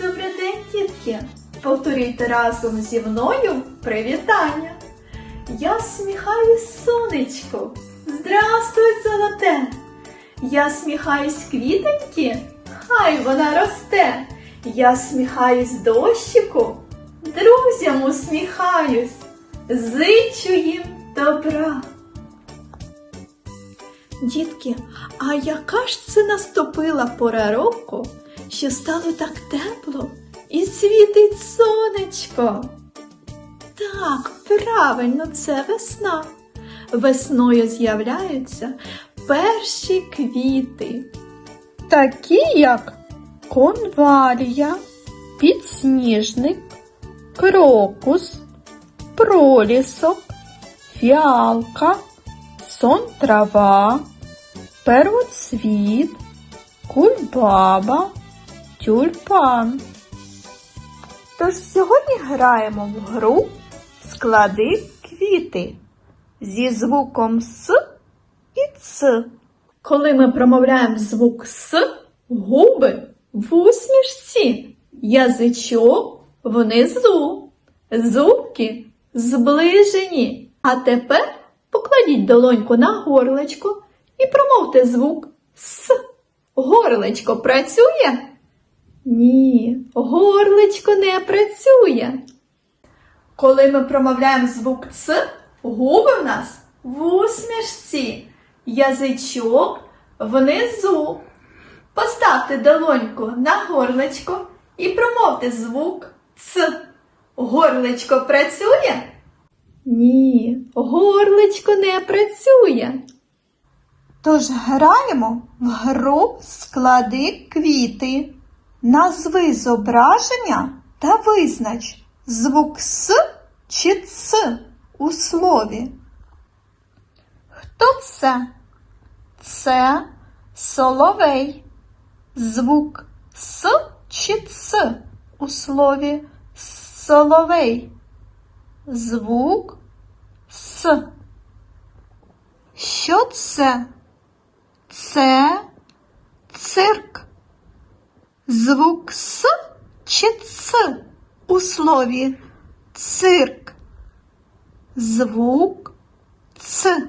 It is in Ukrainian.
Добрий день, дітки! Повторюйте разом зі мною привітання. Я сміхаюсь сонечку. Здрастуй, золоте! Я сміхаюсь квітоньки, хай вона росте. Я сміхаюсь дощику, друзям усміхаюсь, зичу їм добра. Дітки, а яка ж це наступила пора року, що стало так тепло і світить сонечко? Так, правильно, це весна. Весною з'являються перші квіти, такі як конвалія, підсніжник, крокус, пролісок, фіалка, сон трава, первоцвіт, кульбаба, тюльпан. Тож сьогодні граємо в гру Склади квіти зі звуком С і Ц. Коли ми промовляємо звук С, губи в усмішці, язичок внизу, зубки зближені. А тепер покладіть долоньку на горлечко і промовте звук С. Горлечко працює? Ні, горлечко не працює. Коли ми промовляємо звук Ц, губи в нас в усмішці, язичок внизу. Поставте долоньку на горлечко і промовте звук Ц. Горлечко працює? Ні, горлечко не працює. Тож граємо в гру склади квіти. Назви зображення та визнач звук С чи Ц у слові. Хто це? Це соловей. Звук С чи Ц у слові соловей. Звук С. Що це? Це цирк. Звук С чи Ц у слові цирк. Звук Ц.